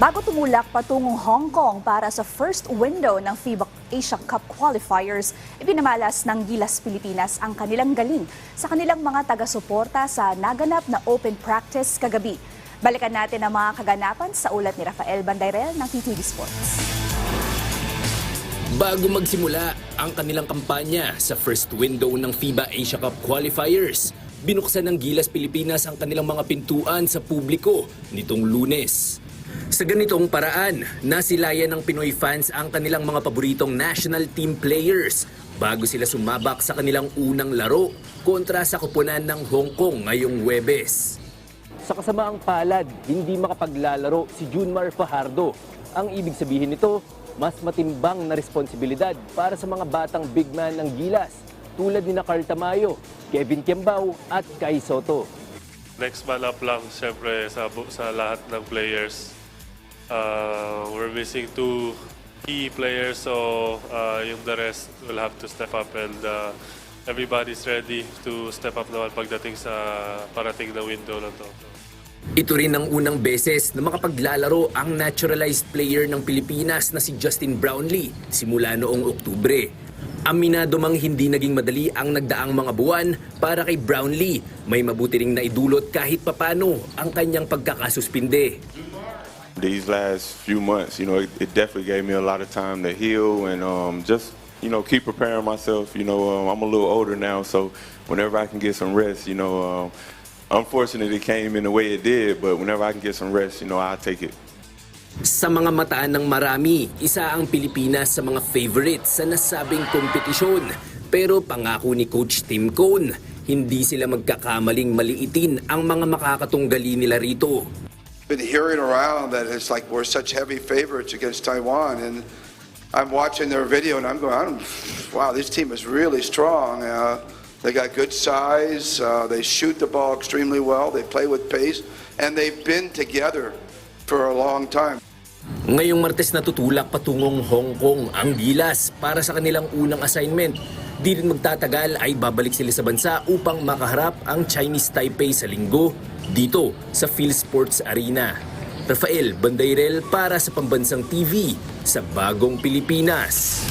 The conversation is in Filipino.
Bago tumulak patungong Hong Kong para sa first window ng FIBA Asia Cup qualifiers, ipinamalas ng Gilas Pilipinas ang kanilang galing sa kanilang mga taga-suporta sa naganap na open practice kagabi. Balikan natin ang mga kaganapan sa ulat ni Rafael Bandayrel ng PTV Sports. Bago magsimula ang kanilang kampanya sa first window ng FIBA Asia Cup qualifiers, binuksan ng Gilas Pilipinas ang kanilang mga pintuan sa publiko nitong lunes. Sa ganitong paraan, nasilayan ng Pinoy fans ang kanilang mga paboritong national team players bago sila sumabak sa kanilang unang laro kontra sa kupunan ng Hong Kong ngayong Webes. Sa kasamaang palad, hindi makapaglalaro si Junmar Fajardo. Ang ibig sabihin nito, mas matimbang na responsibilidad para sa mga batang big man ng Gilas tulad ni na Carl Tamayo, Kevin Kiambao at Kai Soto. Next man up lang, syempre, sa, sa lahat ng players. Uh, we're missing two key players, so uh, yung the rest will have to step up and uh, everybody's ready to step up naman pagdating sa parating na window na to. Ito rin ang unang beses na makapaglalaro ang naturalized player ng Pilipinas na si Justin Brownlee simula noong Oktubre. Aminado mang hindi naging madali ang nagdaang mga buwan para kay Brownlee. May mabuti ring naidulot kahit papano ang kanyang pagkakasuspinde. These last few months, you know, it, it definitely gave me a lot of time to heal and um, just, you know, keep preparing myself. You know, um, I'm a little older now, so whenever I can get some rest, you know, um, unfortunately it came in the way it did, but whenever I can get some rest, you know, I'll take it. Sa mga mataan ng marami, isa ang Pilipinas sa mga favorites sa nasabing kompetisyon. Pero pangako ni Coach Tim Cone, hindi sila magkakamaling maliitin ang mga makakatunggali nila rito. Been hearing around that it's like we're such heavy favorites against Taiwan, and I'm watching their video and I'm going, wow, this team is really strong. Uh, they got good size. Uh, they shoot the ball extremely well. They play with pace, and they've been together for a long time. Ngayong Martes natutulak patungong Hong Kong ang Gilas para sa kanilang unang assignment. Di rin magtatagal ay babalik sila sa bansa upang makaharap ang Chinese Taipei sa linggo dito sa PhilSports Arena. Rafael Bandayrel para sa Pambansang TV sa Bagong Pilipinas.